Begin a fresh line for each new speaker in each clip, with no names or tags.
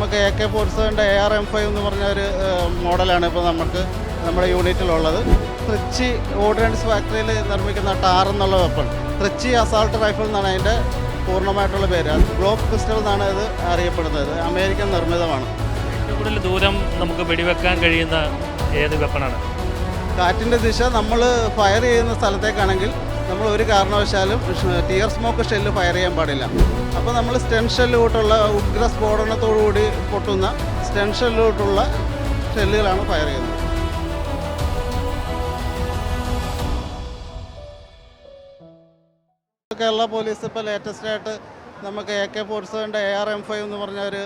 നമുക്ക് A K four സെവന്റെ A R M five എന്ന് പറഞ്ഞ ഒരു മോഡലാണ് ഇപ്പോൾ നമുക്ക് നമ്മുടെ യൂണിറ്റിലുള്ളത്. ട്രിച്ചി ഓർഡിനൻസ് ഫാക്ടറിയിൽ നിർമ്മിക്കുന്ന ടാർ എന്നുള്ള വെപ്പൺ. ട്രിച്ചി അസാൾട്ട് റൈഫിൾ എന്നാണ് അതിന്റെ പൂർണമായിട്ടുള്ള പേര്. അത് ബ്ലോക്ക് പിസ്റ്റൾ എന്നാണ് ഇത് അറിയപ്പെടുന്നത്. അമേരിക്കൻ നിർമ്മിതമാണ്.
ഏറ്റവും കൂടുതൽ ദൂരം നമുക്ക് വെടിവെക്കാൻ കഴിയുന്ന ഏത് വെപ്പണാണ്?
കാറ്റിന്റെ ദിശ നമ്മൾ ഫയർ ചെയ്യുന്ന സ്ഥലത്തേക്കാണെങ്കിൽ നമ്മൾ ഒരു കാരണവശാലും ടിയർ സ്മോക്ക് ഷെല്ല് ഫയർ ചെയ്യാൻ പാടില്ല. അപ്പോൾ നമ്മൾ സ്റ്റെം ഷെല്ല് തൊട്ടുള്ള ഉഗ്ര സ്ഫോടനത്തോടുകൂടി പൊട്ടുന്ന സ്റ്റെം ഷെല്ലുകളാണ് ഫയർ ചെയ്യുന്നത്. കേരള പോലീസ് ഇപ്പോൾ ലേറ്റസ്റ്റ് ആയിട്ട് നമുക്ക് എ കെ ഫോർ സെവന്റെ എ ആർ എം ഫൈവ് എന്ന് പറഞ്ഞ ഒരു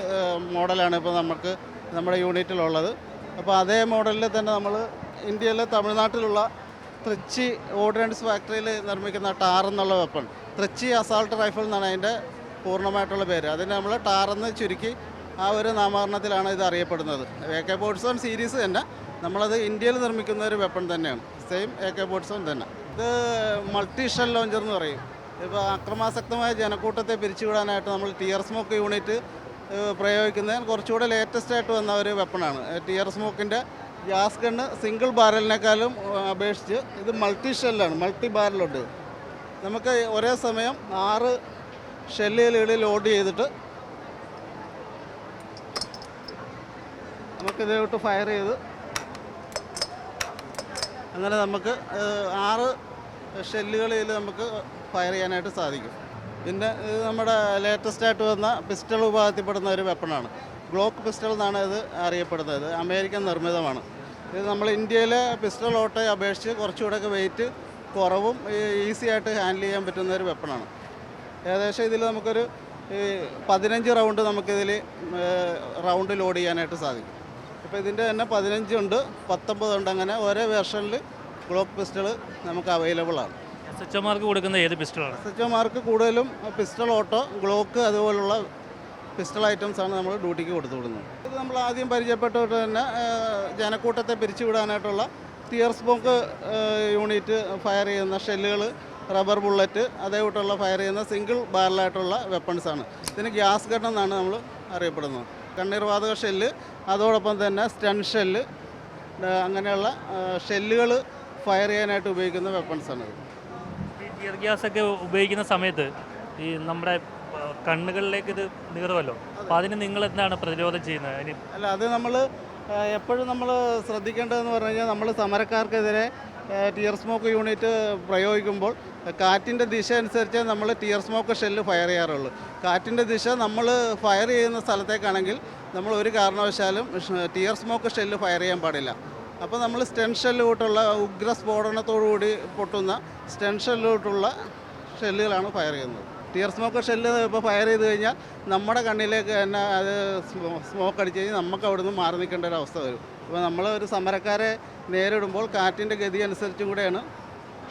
മോഡലാണ് ഇപ്പോൾ നമുക്ക് നമ്മുടെ യൂണിറ്റിലുള്ളത് അപ്പോൾ അതേ മോഡലിൽ തന്നെ നമ്മൾ ഇന്ത്യയിലെ തമിഴ്നാട്ടിലുള്ള തൃച്ചി ഓർഡിനൻസ് ഫാക്ടറിയിൽ നിർമ്മിക്കുന്ന ടാർ എന്നുള്ള വെപ്പൺ തൃച്ചി അസാൾട്ട് റൈഫിൾ എന്നാണ് അതിന്റെ പൂർണമായിട്ടുള്ള പേര്. അതിന് നമ്മൾ ടാറെന്ന് ചുരുക്കി ആ ഒരു നാമകരണത്തിലാണ് ഇത് അറിയപ്പെടുന്നത്. എ കെ ബോട്ട്സോൺ സീരീസ് തന്നെ. നമ്മളത് ഇന്ത്യയിൽ നിർമ്മിക്കുന്ന ഒരു വെപ്പൺ തന്നെയാണ്. സെയിം എ കെ ബോട്ട്സോൺ തന്നെ. ഇത് മൾട്ടി ഷെൽ ലോഞ്ചർ എന്ന് പറയും. ഇപ്പോൾ അക്രമാസക്തമായ ജനക്കൂട്ടത്തെ പിരിച്ചുവിടാനായിട്ട് നമ്മൾ ടിയർ സ്മോക്ക് യൂണിറ്റ് പ്രയോഗിക്കുന്നതിന് പ്രയോഗിക്കുന്നത് കുറച്ചുകൂടെ ലേറ്റസ്റ്റ് ആയിട്ട് വന്ന ഒരു വെപ്പണാണ് ടിയർ സ്മോക്കിന്റെ ഗ്യാസ് ഗണ്ണ് സിംഗിൾ ബാരലിനേക്കാളും അപേക്ഷിച്ച് ഇത് മൾട്ടി ഷെല്ലാണ് മൾട്ടി ബാരലുണ്ട് നമുക്ക് ഒരേ സമയം ആറ് ഷെല്ലുകളിൽ ലോഡ് ചെയ്തിട്ട് നമുക്കിതോട്ട് ഫയർ ചെയ്ത് അങ്ങനെ നമുക്ക് ആറ് ഷെല്ലുകളിൽ നമുക്ക് ഫയർ ചെയ്യാനായിട്ട് സാധിക്കും. പിന്നെ ഇത് നമ്മുടെ ലേറ്റസ്റ്റ് ആയിട്ട് വന്ന പിസ്റ്റൾ വിഭാഗത്തിൽപ്പെടുന്ന ഒരു വെപ്പണാണ് ഗ്ലോക്ക് പിസ്റ്റൾ എന്നാണ് ഇത് അറിയപ്പെടുന്നത്. അമേരിക്കൻ നിർമ്മിതമാണ്. ഇത് നമ്മൾ ഇന്ത്യയിലെ പിസ്റ്റൾ ഓട്ടയെ അപേക്ഷിച്ച് കുറച്ചുകൂടെയൊക്കെ വെയിറ്റ് കുറവും ഈസി ആയിട്ട് ഹാൻഡിൽ ചെയ്യാൻ പറ്റുന്ന ഒരു വെപ്പണാണ് ഏകദേശം ഇതിൽ നമുക്കൊരു ഈ പതിനഞ്ച് റൗണ്ട് നമുക്കിതിൽ റൗണ്ട് ലോഡ് ചെയ്യാനായിട്ട് സാധിക്കും. ഇപ്പോൾ ഇതിന്റെ തന്നെ പതിനഞ്ചുണ്ട് പത്തൊമ്പതുണ്ട് അങ്ങനെ ഓരോ വേർഷനിൽ ഗ്ലോക്ക് പിസ്റ്റൾ നമുക്ക് അവൈലബിൾ ആണ്.
എസ് എച്ച് ഒമാർക്ക് കൊടുക്കുന്ന ഏത് പിസ്റ്റളാണ്
എസ് എച്ച് ഒമാർക്ക് കൂടുതലും പിസ്റ്റൾ ഓട്ടോ ഗ്ലോക്ക് അതുപോലുള്ള പിസ്റ്റൾ ഐറ്റംസ് ആണ് നമ്മൾ ഡ്യൂട്ടിക്ക് കൊടുത്തു വിടുന്നത്. ഇത് നമ്മൾ ആദ്യം പരിചയപ്പെട്ടവർ തന്നെ ജനക്കൂട്ടത്തെ പിരിച്ചുവിടാനായിട്ടുള്ള ടിയർ ബോക്ക് യൂണിറ്റ് ഫയർ ചെയ്യുന്ന ഷെല്ലുകൾ റബ്ബർ ബുള്ളറ്റ് അതേകൂട്ടുള്ള ഫയർ ചെയ്യുന്ന സിംഗിൾ ബാരലായിട്ടുള്ള വെപ്പൺസ് ആണ്. ഇതിന് ഗ്യാസ് ഗൺ എന്നാണ് നമ്മൾ അറിയപ്പെടുന്നത്. കണ്ണീർവാതക ഷെല്ല് അതോടൊപ്പം തന്നെ സ്റ്റൺ ഷെല്ല് അങ്ങനെയുള്ള ഷെല്ലുകൾ ഫയർ ചെയ്യാനായിട്ട് ഉപയോഗിക്കുന്ന
വെപ്പൺസാണ് ഗ്യാസ് ഒക്കെ ഉപയോഗിക്കുന്ന സമയത്ത് ഈ നമ്മുടെ കണ്ണുകളിലേക്ക് ഇത് നീറുമല്ലോ അപ്പോൾ അതിന് നിങ്ങൾ എന്താണ് പ്രതിരോധം ചെയ്യുന്നത്? അതിന്
അല്ല അത് നമ്മൾ എപ്പോഴും നമ്മൾ ശ്രദ്ധിക്കേണ്ടതെന്ന് പറഞ്ഞു കഴിഞ്ഞാൽ നമ്മൾ സമരക്കാർക്കെതിരെ ടിയർ സ്മോക്ക് യൂണിറ്റ് പ്രയോഗിക്കുമ്പോൾ കാറ്റിന്റെ ദിശ അനുസരിച്ച് നമ്മൾ ടിയർ സ്മോക്ക് ഷെല്ല് ഫയർ ചെയ്യാറുള്ളൂ. കാറ്റിന്റെ ദിശ നമ്മൾ ഫയർ ചെയ്യുന്ന സ്ഥലത്തേക്കാണെങ്കിൽ നമ്മൾ ഒരു കാരണവശാലും ടിയർ സ്മോക്ക് ഷെല്ല് ഫയർ ചെയ്യാൻ പാടില്ല. അപ്പോൾ നമ്മൾ സ്റ്റെൻ ഷെല്ല് തൊട്ടുള്ള ഉഗ്ര സ്ഫോടനത്തോടുകൂടി പൊട്ടുന്ന സ്റ്റെൻ ഷെല്ല് തൊട്ടുള്ള ഷെല്ലുകളാണ് ഫയർ ചെയ്യുന്നത്. ടിയർ സ്മോക്ക് ഷെല്ല് ഇപ്പോൾ ഫയർ ചെയ്ത് കഴിഞ്ഞാൽ നമ്മുടെ കണ്ണിലേക്ക് തന്നെ അത് സ്മോക്ക് അടിച്ച് കഴിഞ്ഞാൽ നമുക്ക് അവിടുന്ന് മാറി നിൽക്കേണ്ട ഒരു അവസ്ഥ വരും. അപ്പോൾ നമ്മൾ ഒരു സമരക്കാരെ നേരിടുമ്പോൾ കാറ്റിന്റെ ഗതി അനുസരിച്ചും കൂടെയാണ്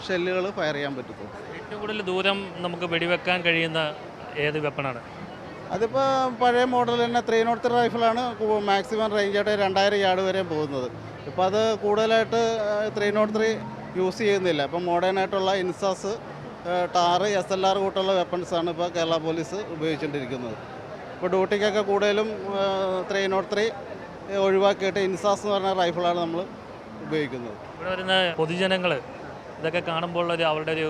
ഷെല്ലുകൾ ഫയർ ചെയ്യാൻ പറ്റത്തുള്ളൂ
ഏറ്റവും കൂടുതൽ ദൂരം നമുക്ക് വെടിവെക്കാൻ കഴിയുന്ന ഏത് വെപ്പണാണ്
അതിപ്പോൾ പഴയ മോഡൽ തന്നെ ത്രീ നോട്ട് ത്രീ റൈഫിളാണ് മാക്സിമം റേഞ്ചായിട്ട് രണ്ടായിരം യാർഡ് വരെ പോകുന്നത്. ഇപ്പോൾ അത് കൂടുതലായിട്ട് ത്രീ നോട്ട് ത്രീ യൂസ് ചെയ്യുന്നില്ല. ഇപ്പം മോഡേൺ ആയിട്ടുള്ള INSAS tar S L R കൂട്ടുള്ള വെപ്പൺസാണ് ഇപ്പോൾ കേരള പോലീസ് ഉപയോഗിച്ചുകൊണ്ടിരിക്കുന്നത് ഇപ്പോൾ ഡ്യൂട്ടിക്കൊക്കെ കൂടുതലും ത്രീ നോട്ട് ത്രീ ഒഴിവാക്കിയിട്ട് ഇൻസാസ് എന്ന് പറഞ്ഞ റൈഫിളാണ് നമ്മൾ ഉപയോഗിക്കുന്നത്.
ഇവിടെ വരുന്ന പൊതുജനങ്ങൾ ഇതൊക്കെ കാണുമ്പോൾ ഒരു അവരുടെ ഒരു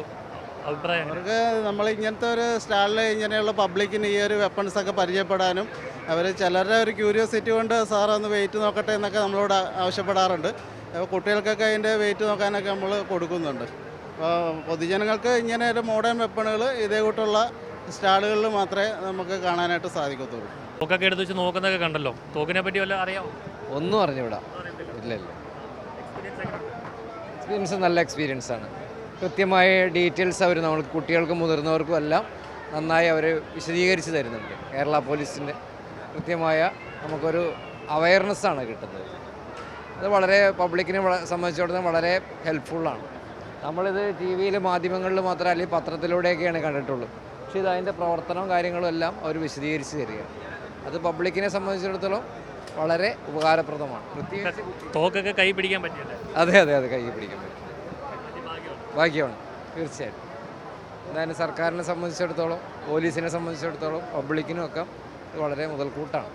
അഭിപ്രായം
അവർക്ക് നമ്മൾ ഇങ്ങനത്തെ ഒരു സ്റ്റാളിൽ ഇങ്ങനെയുള്ള പബ്ലിക്കിന് ഈ ഒരു വെപ്പൺസ് ഒക്കെ പരിചയപ്പെടാനും അവർ ചിലരുടെ ഒരു ക്യൂരിയോസിറ്റി കൊണ്ട് സാർ ഒന്ന് വെയിറ്റ് നോക്കട്ടെ എന്നൊക്കെ നമ്മളോട് ആവശ്യപ്പെടാറുണ്ട്. അപ്പോൾ കുട്ടികൾക്കൊക്കെ അതിന്റെ വെയിറ്റ് നോക്കാനൊക്കെ നമ്മൾ കൊടുക്കുന്നുണ്ട്. പൊതുജനങ്ങൾക്ക് ഇങ്ങനെ ഒരു മോഡേൺ വെപ്പണുകൾ ഇതേ കൂട്ടുള്ള സ്റ്റാളുകളിൽ മാത്രമേ നമുക്ക് കാണാനായിട്ട് സാധിക്കത്തുള്ളൂ.
തോക്കൊക്കെ എടുത്ത് വെച്ച് നോക്കുന്നൊക്കെ കണ്ടല്ലോ. തോക്കിനെ പറ്റി വല്ല അറിയാമോ
ഒന്നും അറിഞ്ഞൂടാ ഇല്ല ഇല്ല. എക്സ്പീരിയൻസ് നല്ല എക്സ്പീരിയൻസ് ആണ്. കൃത്യമായ ഡീറ്റെയിൽസ് അവർ നമ്മൾക്ക് കുട്ടികൾക്കും മുതിർന്നവർക്കും എല്ലാം നന്നായി അവർ വിശദീകരിച്ച് തരുന്നുണ്ട്. കേരള പോലീസിന്റെ കൃത്യമായ നമുക്കൊരു അവയർനെസ്സാണ് കിട്ടുന്നത്. അത് വളരെ പബ്ലിക്കിനെ സംബന്ധിച്ചിടത്തോളം വളരെ ഹെൽപ്ഫുള്ളാണ് നമ്മളിത് ടി വിയിൽ മാധ്യമങ്ങളിൽ മാത്രം അല്ലെങ്കിൽ പത്രത്തിലൂടെയൊക്കെയാണ് കണ്ടിട്ടുള്ളൂ. പക്ഷേ ഇത് അതിന്റെ പ്രവർത്തനവും കാര്യങ്ങളും എല്ലാം അവർ വിശദീകരിച്ച് തരികയാണ്. അത് പബ്ലിക്കിനെ സംബന്ധിച്ചിടത്തോളം വളരെ ഉപകാരപ്രദമാണ്. പ്രത്യേകിച്ച്
തോക്കൊക്കെ കൈ പിടിക്കാൻ പറ്റില്ല
അതെ അതെ അതെ കൈ പിടിക്കാൻ പറ്റും. ഭാഗ്യമാണ് തീർച്ചയായിട്ടും. എന്തായാലും സർക്കാരിനെ സംബന്ധിച്ചിടത്തോളം പോലീസിനെ സംബന്ധിച്ചിടത്തോളം പബ്ലിക്കിനും ഒക്കെ വളരെ മുതൽക്കൂട്ടാണ്.